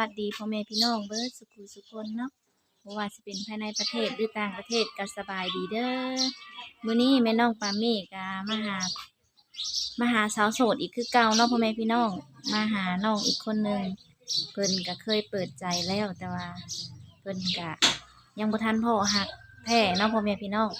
วัสดีพ่อแม่พี่น้องเบิร์ดสุขุสุคนเนาะบ่ว่าสิเป็นภายในประเทศหรือต่างประเทศก็สบายดีเด้อมื้อนี้แม่น้องปาเมกามาหามาหาสาวโสดอีกคือเก่าเนาะพ่อแม่พี่น้องมาหาน้องอีกคนหนึ่งเพิ่นก็เคยเปิดใจแล้วแต่ว่าเพิ่นก็ยังบ่ทันพ่อหักแท้เนาะพ่อแม่พี่น้อง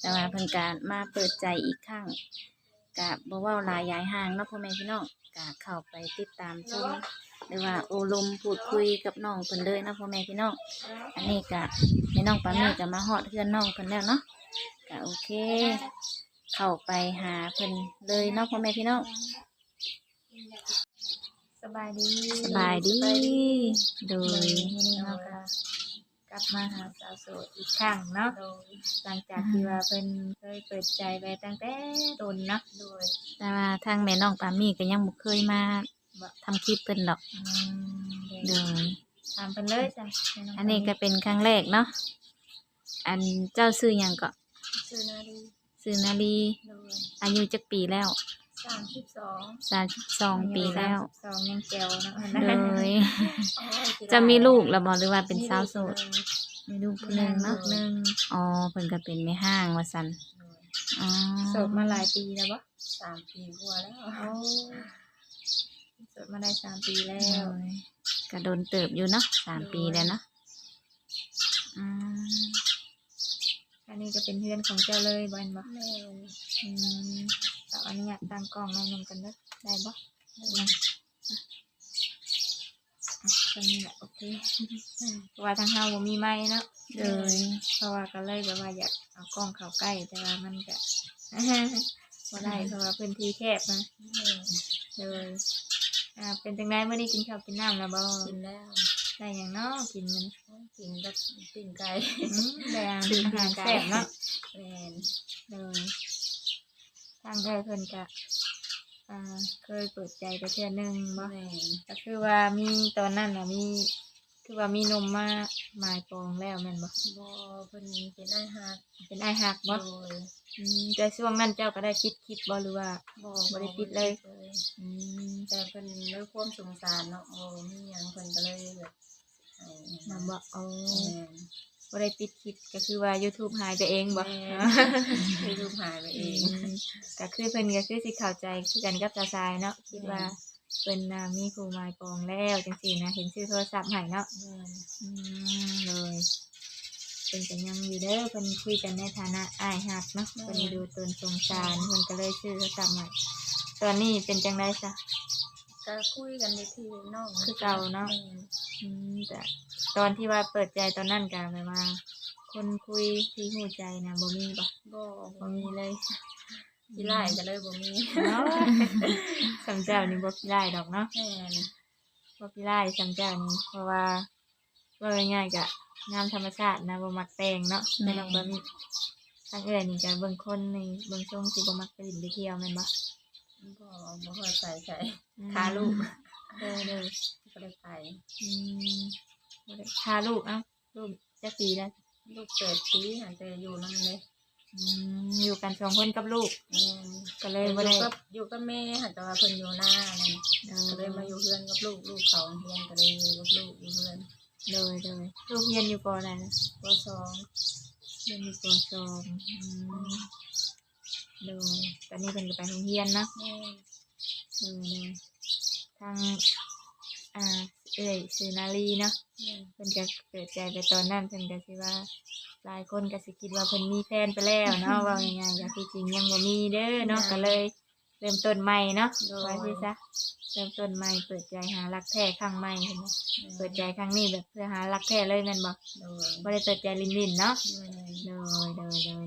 แต่ว่าเพิ่นก็มาเปิดใจอีกครั้งก็บ่เว้าลายยายห่างเนาะพ่อแม่พี่น้องก็เข้าไปติดตามชม หรือว่าโอลมพูดคุยกับน้องเพิ่นเลยเนาะพ่อแม่พี่น้อง อันนี้ก็แม่น้องปามี่ก็มาฮอดเพื่อนน้องเพิ่นแล้วเนาะก็โอเค เข้าไปหาเพิ่นเลยเนาะพ่อแม่พี่น้องสบายดีสบายดี โดโดยยวันนี้เราก็กลับมาหาสาวโสดอีกครั้งเนาะ หลังจากที่ว่าเพิ่นเคยเปิดใจไปตั้งแต่โดนเนาะโดยแต่ว่าทางแม่น้องปามี่ก็ยังบ่เคยมา ทำคลิปเพิ่นดอกอืมโดยถามเพิ่นเลยจ้ะอันนี้ก็เป็นครั้งแรกเนาะอันเจ้าซื้อหยังก็ชื่อนาดีซื้อนาลีโดยอายุจักปีแล้วสามสิบสองสามสิบสองปีแล้ว สองยังแก้วเนาะโดย จะมีลูกแล้วบ่หรือว่าเป็นสาวโสดมีลูกผู้หนึงเนาะหนึ่งอ๋อเพิ่นก็เป็นแม่ห้างว่าซั่นอ๋อ โสดมาหลายปีแล้วบ่สามปีกว่าแล้ว โอ้โส ดมาได้สามปีแล้โดวยก็โดนเติบอยู่เนาะสามปีแล้วเนาะอืมอันนี้ก็เป็นเพื่อนของเจ้าเลยบ่เห็นบ่แม่นอืมแต่อันนี้อยากตั้งกล้องน้องนำกันเด้อได้บ่ได้นะอะตอนนี้แหละโอเคเพราะว่าทางเฮาบ่มีไม้เนาะโดยเพราะว่าก็เลยแบบว่าอยากเอากล้องเข้าใกล้แต่ว่ามันก็บ่ได้เพราะว่าพื้นที่แคบนะแม่นเลย อ่าเป็นจังไดมื้อนี้กินข้าวกินน้ำแล้วบ่กินแล้วได้หยังเนาะกินมันกินกับปิ้งไก่อืมได้อาหารแซ่บเนาะแม่นเลยทางได้เพิ่นก็อ่าเคยเปิดใจไปเทื่อหนึงบ่แม่นก็คือว่ามีตอนนั้นน่ะมี คือว่ามีนมมาหมายปองแล้วแม่นบ่บ่เพิ่นเป็นอาหารเป็นไอ้ายหักบ่โดยอืมแต่ช่วงนั้นเจ้าก็ได้คิดคิดบ่หรือว่า บ่บ่ได้ปิดเลย อืมแต่เพิ่นด้วยความสงสารเนาะโอ้มีหยังเพิ่นก็เลยแบบให้นำบ่เอาแม่นบ่ได้ปิดคลิปก็คือว่า YouTube หายไปเองบ่แม่นให้ลูกหายไปเออืง มก็คือเพิ่นก็คือสิเข้าใจคือกันกับตาชายเนาะคิดว่า เพิ่นน่ะมีผู้หมายปองแล้วจังซี่นะเห็นชื่อโทรศัพท์ให้เนาะแม่นอืมเลยเป็นกันยังอยู่เด้อเพิ่นคุยกันในฐานะอ้ายฮักเนาะเพิ่นดูตนสงสารเพิ่นก็เลยชื่อเขาจำใหม่ตอนนี้เป็นจังไดซะ ก็คุยกันในที่น้องคือเก่าเนาะ แม่นอืมแต่ตอนที่ว่าเปิดใจตอนนั้นก็แบบว่า คนคุยที่หูใจนะบ่มีบ่บ่บ่มีเลย ที่ไล่ก็เลยบ่มีเนาะสำเจ้านี่บ่ขี้ไล่ดอกเนาะแม่นบ่ขี้ไล่สำเจ้านี่เพราะว่าว่าง่ายๆก็งามธรรมชาตินะบ่มักแต่งเนาะไม่ต้องบ่มีทางเอื้อยนี่ก็เบิ่งคนในเบิ่งทรงสิบ่มักไปลินไปเที่ยวแม่นบ่บ่บ่ค่อยใส่ใส่อืมพาลูกเด้อเด้อก็เลยไป อืมบ่ได้พาลูกเอ้าลูกจักปีแล้ว ลูกเกิดปีหันแต่อยู่นั่นเลย อืมอยู่กันสองคนกับลูกแม่นก็เลยอยู่บ่ได้กับอยู่กับแม่หันแต่ว่าเพิ่นอยู่หน้านั่นเอก็เลยมาอยู่เพื่อนกับลูกลูกเขาเพื่อนก็เลยอยู่กับลูกอยู่เพื่อนโดยโดยลูกเรียนอยู่ปออะไรนะปสองเรียนอยู่ปอสองอืมโดยตอนนี้เพิ่นก็ไปโรงเรียนเนาะแม่นโดยโดยทางอ่า เอ้ยชื่อนาลีเนาะแม่นเพิ่นก็เปิดใจไปตอนนั้นเพิ่นก็สิว่า หลายคนก็สิคิดว่าเพิ่นมีแฟนไปแล้วเนาะว่าง่ายๆก็คือจริงยังบ่มีเด้อเนาะก็เลย เริ่มต้นใหม่เนาะว่าสิซะเริ่มต้นใหม่เปิดใจหารักแท้ครั้งใหม่เห็นบ่เปิดใจครั้งนี้แบบเพื่อหารักแท้เลยแม่นบ่โดยบ่ได้เปิดใจลินๆเนาะแม่นโดยโดยโดย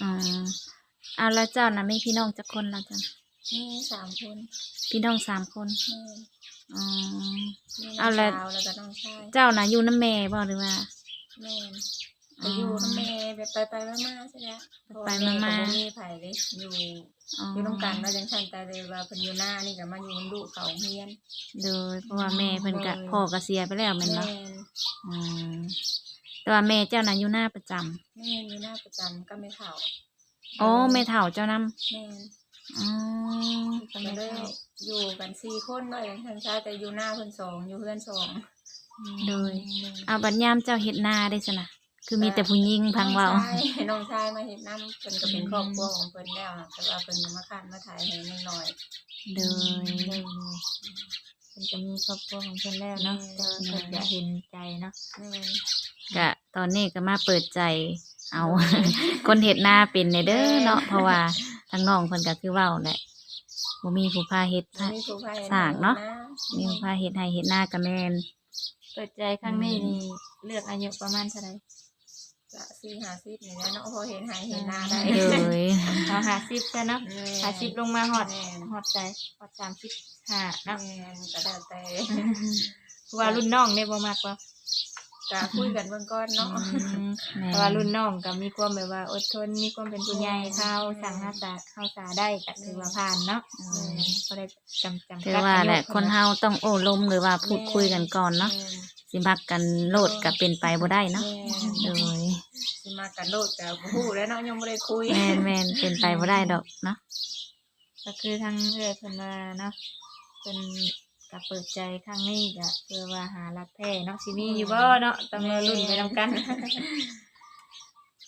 อืมเอาแล้วเจ้าน่ะมีพี่น้องจักคนแล้วจ้ะแม่สามคน พี่น้องสามคนแม่ อ๋อแม่น้เอาองละสาวแล้วก็น้องชายเจ้าน่ะอยู่น้ำแม่บ่หรือว่า แม่นไปอยู่กับแม่แบบไปไปๆมาๆใช่ไหมไปๆมาๆเพระว่แก็บ่มีไผเลยอยู่อ๋ออยู่ต้องการว่าจังซั่นแต่เลยว่าเพิ่นอยู่หน้านี่ก็มาอยู่กับลูกเขาเฮียนโดยเพราะว่าแม่เพิ่นก็โดยพ่อก็เสียไปแล้วแม่นบ่แม่นอืมแต่ว่าแม่เจ้าน่ะอยู่หน้าประจำแม่อยู่หน้าประจำก็ไม่เฒ่าอ๋อแม่เฒ่าเจ้านำแม่นอ๋อ ก็ก็ไม่เลยเข้า อยู่กันสี่คนด้วยทั้งชายแต่อยู่หน้าเพิ่นสองอยู่เพื่อนสองโดย เอาบัดยามเจ้าเฮ็ดนาได้ซะนะคือมีแต่ผู้หญิงพังเว้าน้องชายน้องชายมาเห็นน้ำเพิ่นก็เป็นครอบครัวของเพิ่นแล้วนะแต่ว่าเพิ่นยังมาคันมาถ่ายให้นิดหน่อยโดยเลยเพิ่นก็มีครอบครัวของเพิ่นแล้วเนาะแต่ว่าเพิ่นอยากเห็นใจเนาะแม่นก็ตอนนี้ก็มาเปิดใจเอา คนเฮ็ดนาเป็นในเด้อเนาะเพราะว่าทางน้องเพิ่นก็คือเว้าแหละ บ่มีผู้พาเฮ็ดบ่มีผู้พาสร้างเนาะมีมีผู้พาเฮ็ดให้เฮ็ดนาก็แม่น เปิดใจครั้งนี้นี่เลือกอายุประมาณเท่าไหร่จะสี่ห้าสิบนี่แหละเนาะพอเห็นหายเห็นหน้าได้โดยเอาหาสิบซะเนาะแม่นหาสิบลงมาฮอดแม่นฮอดใจฮอดสามสิบห้าเนาะแม่นก็แล้วแต่เพราะว่ารุ่นน้องได้บ่มากกว่า ก็คุยกันเบื้องก้อนเนาะแม่เพราะว่ารุ่นน้องก็มีความแบบว่าอดทนมีความเป็นผู้ใหญ่เข้าสั่งหาษาเข้าษาได้ก็ถือว่าผ่านเนาะอืมก็ได้จำจำกัดถือว่าแหละคนเฮาต้องโอ้ลมหรือว่าพูดคุยกันก่อนเนาะแม่นสิมักกันโลดก็เป็นไปบ่ได้เนาะแม่โดยสิมากันโลดกับผู้แล้วเนาะยังไม่ได้คุยแม่นแม่นเป็นไปบ่ได้ดอกเนาะก็คือทางเอื้อเพิ่นว่าเนาะเพิ่น ก็เปิดใจครั้งนี้ก็เพื่อว่าหารักแท้เนาะสิมีอยู่บ่เนาะต้องรอรุ่นไปนํกัน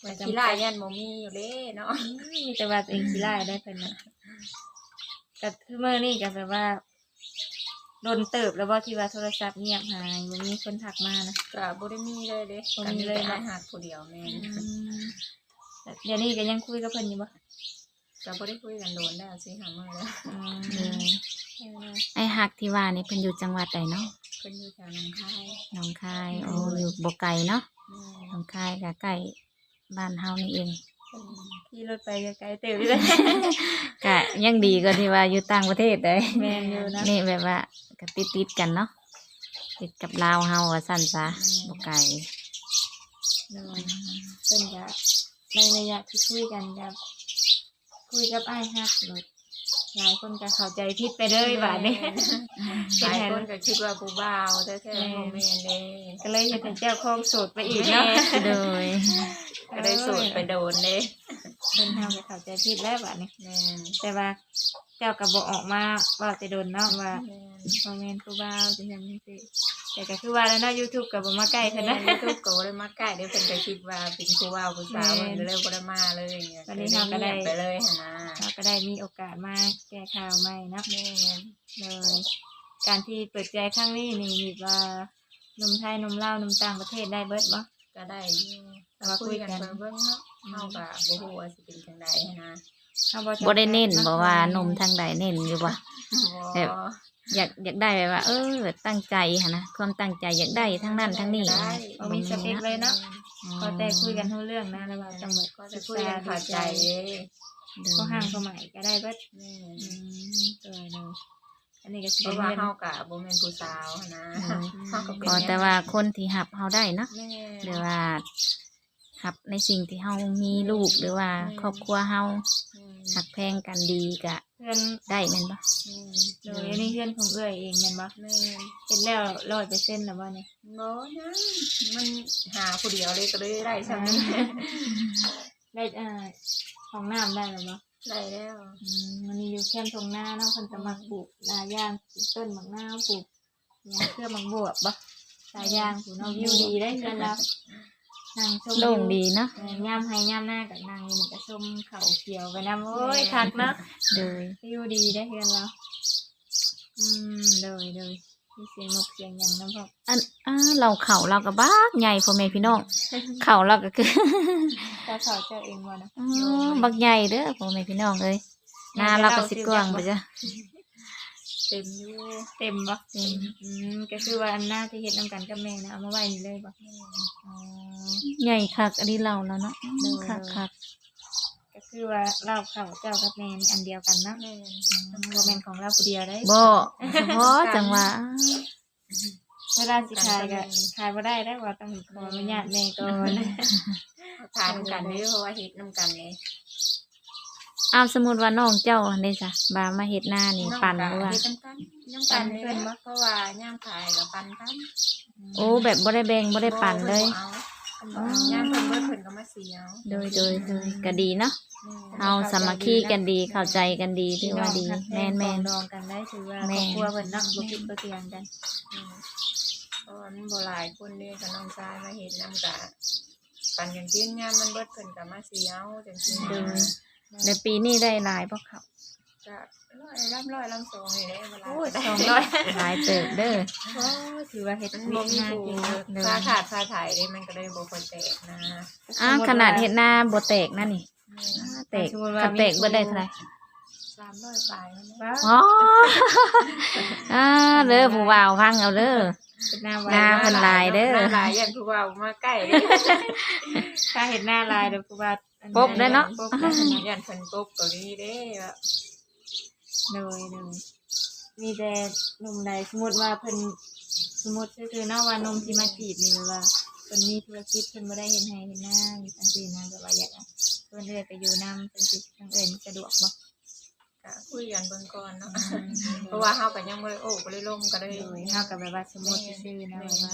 แต่ที่ลายยันบ่มีอยู่เลยเนาะมีแต่ว่าตัวเองสิไล่ได้เพิ่นน่ะก็คือเมื่อนี้ก็แบบว่าโดนเติบแล้วบ่ที่ว่าโทรศัพท์เงียบหายบ่มีคนทักมานะ ก็บ่ได้มีเลยเด้บ่มีเลย ก็เนาะแต่หักผู้เดียวแม่น เดี๋ยวนี้ก็ยังคุยกับเพิ่นอยู่บ่ ก็บ่ได้คุยกันโดนแล้วสิหามื้อแล้วอืมโดยไอ้ฮักที่ว่านี่เพิ่นอยู่จังหวัดใดเนาะเพิ่นอยู่แถวหนองคายหนองคายโอ้อยู่บ่ไกลเนาะแม่หนองคายก็ใกล้บ้านเฮานี่เองเพิ่นขี่รถไปไกลๆเติบอยู่เลย ก็ยังดีกว่าที่ว่าอยู่ต่างประเทศเด้แม่นอยู่นะ นี่แบบว่าก็ติดๆกันเนาะติดกับลาวเฮาว่าซั่นซะบ่ไกลเนาะเพิ่นก็ในระยะที่คุยกันกับ คุยกับอ้ายฮักรถหลายคนก็เข้าใจผิดไปเลยบาดนี้หลายคนก็คิดว่าผู้บ่าวแต่แท้ๆบ่แม่นเด้ก็เลยเฮ็ดให้เจ้าของโสดไปอีกเนาะโดยก็ได้โสดไปโดนเด้เพิ่นเฮาก็เข้าใจผิดแล้วบาดนี้ แม่นแต่ว่าเจ้าก็บ่ออกมาเว่าแต่โดนเนาะว่าแม่นบ่แม่นผู้บ่าวจังซั่นจังซี่ แต่ก็คือว่าแล้วเนาะ YouTube ก็บ่มาใกล้เพิ่นนะยูทูบก็บ่ได้มาใกล้เดี๋ยวเพิ่นก็คิดว่าเป็นผู้ว่าวผู้สาวแม่เพิ่นก็เลยบ่ได้มาเลยอย่างเงี้ยวันนี้เราก็ได้งียบไปเลยหั่นนะเราก็ได้มีโอกาสมาแก้ข่าวใหม่เนาะแม่นเลยการที่เปิดใจครั้งนี้นี่มีว่าหนุ่มไทยหนุ่มลาวหนุ่มต่างประเทศได้เบิดบ่ ก็ได้อยู่แต่ว่าคุยกันคุเบิ่งเนาะเฮาก็บ่ฮู้ว่าสิเป็นจังไดหันนะเฮาจำกับ่ได้เน้นบ่ว่าหนมทางใดเน้นอยู่บ่ แบบ่บ อยากอยากได้แบบว่า เออ ตั้งใจหั่นนะความตั้งใจอยากได้ทั้งนั้นทั้งนี้ได้บ่มีสเปคเลยเนาะก็แต่คุยกันรู้เรื่องนะแล้วว่าต้องแบบก็จะคุยกันเข้าใจเด้ก็ห่างเข้าใหม่ก็ได้เบิดแม่นอืมตัวเลยอันนี้ก็สิเพเป็นราะว่าเงิน เฮาก็บ่แม่นผู้สาวหันนะเฮาก็เป็นขอแต่ว่าคนที่หับเฮาได้เนาะแม่นหรือว่า หับในสิ่งที่เฮามีลูกหรือว่าครอบครัวเฮาแม่นหักแพงกันดีก็เพื่อนได้แม่นบ่โดยอันนี้เพื่อนของเอื้อยเองแม่นบ่แม่นเป็นแล้ว100%แล้วบ่เนี่ยบ่นะมันหาผู้เดียวเลยก็เลยได้ซ้ํนี้ได้อ่าของน้ำได้แล้วบ่ได้แล้วอืมมันมีอยู่แค่ตรงหน้าเนาะเพิ่นจะมาปลูกหลายอย่างปลูกต้นมะนาวปลูกหยังเครือมังบวบบ่หลายอย่างปลูกเนาะวิวดีได้เงินแล้ว นั่งชมโล่งดีเนาะเออยามให้ยามหน้ากับนางนี่ก็ชมเขาเขียวไปนํโอ้ยคักเนาะโดยวิวดีได้เงินแล้วอืมโดยโดยมีเสียงนกเสียงหยังนำพ่ออันอ่าเราเข่าเราก็บักใหญ่พ่อแม่พี่น้องเข่าเราก็คือเจ้าเขาเจ้าเองบ่นะ อ๋อบักใหญ่เด้อพ่อแม่พี่น้องเอ้ยหน้าเราก็สิกว้างไปจ้ะเต็มอยู่เต็มบ่เต็มอืมก็คือว่าอันหน้าที่เฮ็ดนํกันกับแม่นะเอามาไว้นี่เลยบ่อ๋อ ใหญ่คักอันนี้เราแล้วเนาะคักคักก็คือว่าเราเขาเจ้ากับแม่นี่อันเดียวกันเนาะแม่นอืมบ่แม่นของเราผู้เดียวได้บ่เฉพาะจังหวะเวลาสิขายก็ขายบ่ได้ได้ว่าต้องขออนุญาตแม่ก่อน ทานกันเด้อเพราะว่าเฮ็ดนํกันเลย อ้าวสมมุติว่าน้องเจ้าอันนี้จ้ะบามาเฮ็ดหน้านี่ปั่นหรือว่าเฮ็ดนํกันนํกันเพิ่นเพราะว่าย่างขายกับปันกันโอ้แบบบ่ได้แบ่งบ่ได้ปั่นเลยอาอ๋อยามเพิ่นเบิดเพิ่นก็มาเสียวโดยโดยโดยก็ดีเนาะแม่เฮาสามัคคีกันดีเข้าใจกันดีถือว่าดี แม่นแม่นดองกันได้ถือว่าแม่ครอบครัวเพิ่นเนาะบ่คิดบ่เตียงกันอืมเพราะว่ามันบ่หลายคนเด้กับน้องชายมาเฮ็ดนํกะปันกันกินยามมันเบิดเพิ่นก็มาเสียวจังซี่โดนะย ในปีนี้ได้หลายบ่เขาก็ร้อยลำร้อยลำสองนี่แหละเวลาโอ้ยได้สองร้อยหลายเติบเด้อโอ้ถือว่าเฮ็ดมันเวีบ่ยกมีงานผู้เก่งเนาะค่าขาดค่าถ่ายเด้มันก็เลยบ่ค่อยแตกนะอะขนาดเฮ็ดหน้าบ่แตกนะนี่แม่อ่าแตกคันแตกเบิดได้เท่าไหร่300ปลายแล้วนะว้าวอ๋ออ่าเด้อผู้บ่าวฟังเอาเด้อเป็นหน้าหน้าวายเพิ่นหลายเด้อหน้าหลายยันผู้เว้ามาใกล้เด้อถ้าเห็นหน้าลายเดี๋ยวกูว่าอั ปบได้เนาะปบได้เนาะยันเพิ่นกบเกาหลีเด้ว่าโดยโดยมีแต่หนุ่มใดสมมติว่าเพิ่นสมมติก็คือเนาะว่าหนมที่มาจีบนี่แบบว่าเพิ่นมีธุรกิจเพิ่นบ่ได้เห็นให้เห็นหน้าจังซี่นะแบบว่าอยากให้เพิ่นเอื้อยไปอยู่นำจังซี่ทางเอิ้นสะดวกบ่ก็คุยกันเบิ่งก่อนเนาะเพราะว่าเฮาก็ยังบ่ได้โอ้บ่ได้ลมก็เลยโดยเฮาก็แบบว่าสมมติซื่อๆนะแบบว่า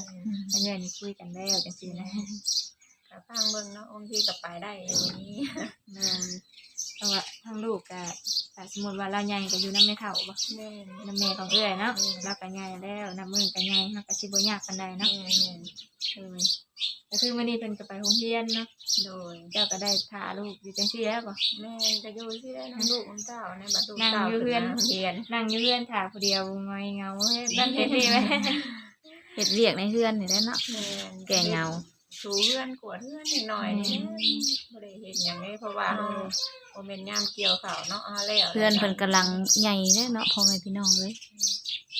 ทางเอิ้นนี่คุยกันแล้วจังซี่นะ ก็ฟังเบิ่งเนาะบางทีก็ไปได้อย่างนี้เออเพราะว่าทางลูกก็ถ้าสมมุติว่าเราใหญ่ก็อยู่นำแม่เฒ่าบ่แม่น น้ำแม่ของเอื้อยเนาะเราก็ใหญ่แล้วน้ำมือก็ใหญ่เฮาก็สิบ่ยากปานใดแม่เนาะนแม่นเออก็คือมื้อนี้เพิ่นก็ไปโรงเรียนเนาะโดยเจ้าก็ได้ถ่าลูกอยู่จังซี่แล้วบ่ แม่นก็อยู่ที่ได้น้ำลูกน้ำเต้าในบัดลูกนั่งเต้าอยู่เรือน เรียนนั่งอยู่เรือนถ่าผู้เดียวงอยเหงาเฮ็ดนั่นเฮ็ดนี่ไว้เฮ็ดเวียกในเฮือนนี่แหละเนาะแม่นแก่เหงา ถูเพื่อนกวดเพื่อนนิดหน่อยนี่บ่ได้เห็นหยังเลยเพราะว่าเฮาบ่แม่นยามเกี่ยวข้าวเนาะเอาแล้วเพื่อนเพิ่นกำลังใหญ่เด้อเนาะพ่อแม่พี่น้องเลย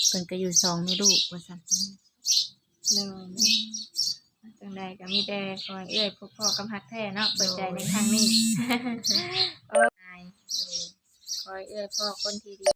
เพิ่นก็อยู่สองในลูกว่าซั่นเลยจังใดก็มีแต่คอยเอื้อยพบพ่อกำฮักแท้เนาะเปิดใจในครั้งนี้โอ้ยคอยเอื้อยพ่อคนที่ดี